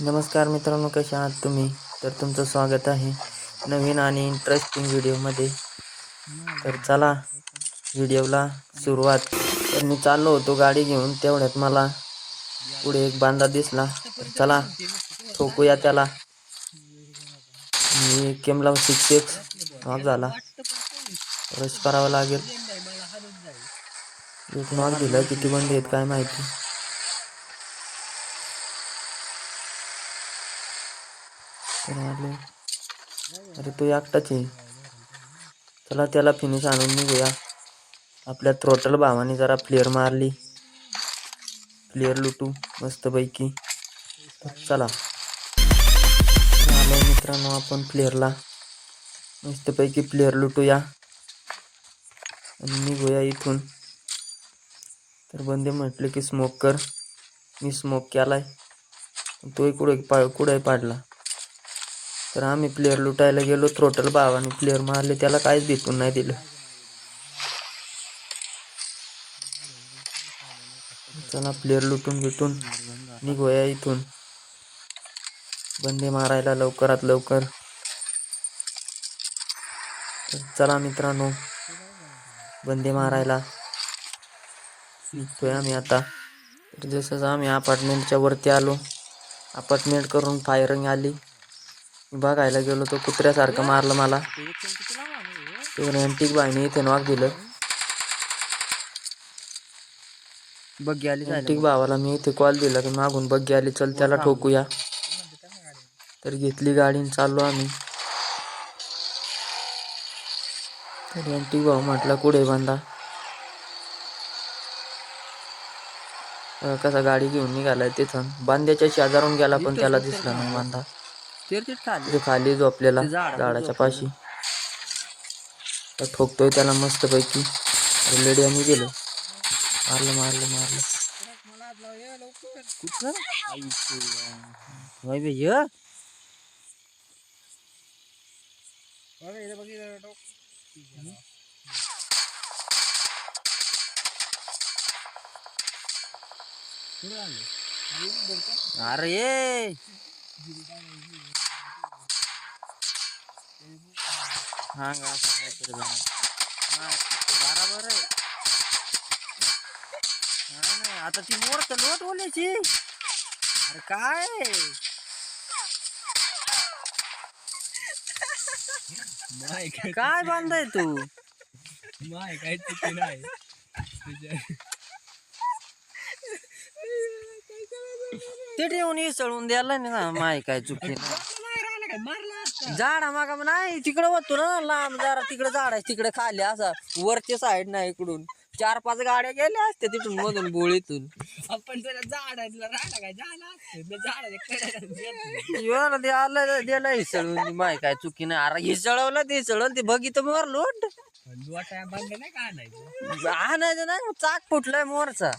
नमस्कार मित्रांनो कसे आहात तुम्ही? तर तुमचं स्वागत आहे नवीन आणि इंटरेस्टिंग व्हिडिओमध्ये तर चला व्हिडिओला सुरुवात. तर मी चाललो होतो गाडी घेऊन तेवढ्यात मला पुढे एक बांधा दिसला. तर चला ठोकूया त्याला. मी केमला सिक्स एक्स नॉक झाला. रश करावा लागेल. एक नॉक दिला किती बंद आहेत काय माहिती तर आले अरे तो एकटाच आहे. चला त्याला फिनिश आणून निघूया. आपल्या थ्रोटल भावाने जरा प्लेअर मारली. प्लेअर लुटू मस्तपैकी. चला. आलो मित्रांनो आपण प्लेअरला मस्तपैकी प्लेअर लुटूया. आणि निघूया इथून. तर बंदे म्हटले की स्मोक कर. मी स्मोक केलाय. तोही कुठे पा कुठे पाडला? तर आम्ही प्लेअर लुटायला गेलो थ्रोटल भावाने प्लेअर मारले त्याला काहीच भेटून नाही दिलं. चला प्लेअर लुटून बिटून निघूया इथून. बंदे मारायला लवकरात लवकर. चला मित्रांनो बंदे मारायला निघतोय आम्ही आता. तर जसंच आम्ही अपार्टमेंटच्या वरती आलो अपार्टमेंट करून फायरिंग आली. बघायला गेलो तो कुत्र्यासारखं मारलं मला. ते रॅन्टिक बाईने इथे नॉक दिलं. बग्गी आली रॅन्टिक भावाला मी इथे कॉल दिला की मागून बग्गी आली चल त्याला ठोकूया. तर घेतली गाडी चाललो आम्ही. तर रॅन्टिक भाऊ म्हटला कुठे बांधा कसा गाडी घेऊन निघालाय तिथं. बांध्याच्या शेजारून गेला पण त्याला दिसला नाही बांधा खाली. खाली झोपलेला झाडाच्या पाशी. ठोकतोय त्याला मस्त पैकी लेडी आम्ही गेलो. मारलं मारलं मारलं. कुठं? अरे हा गा काहीतरी बना. बराबर आहे नाही, आता ती मोड तर लोट बोलायची अरे काय काय बांधाय तू माय काही चुकी नाही ते ठेवून इसळून द्यायला नाही ना माय काय चुकी झाडा मागा नाही तिकडे होतो ना लांब जरा तिकडे झाड आहे तिकडे खाली असा वरच्या साईड नाही इकडून. चार पाच गाड्या गेल्या असत्या तिथून मधून बोळीतून. आपण काय झाला ते आलं दिलं इसळून माय काय चुकी नाही. अरे इसळवलं ते इसळवलं ते बघित मोर लोट लोटा बंद नाही का आणायचं? आणायचं नाही चाक फुटलाय मोरचा.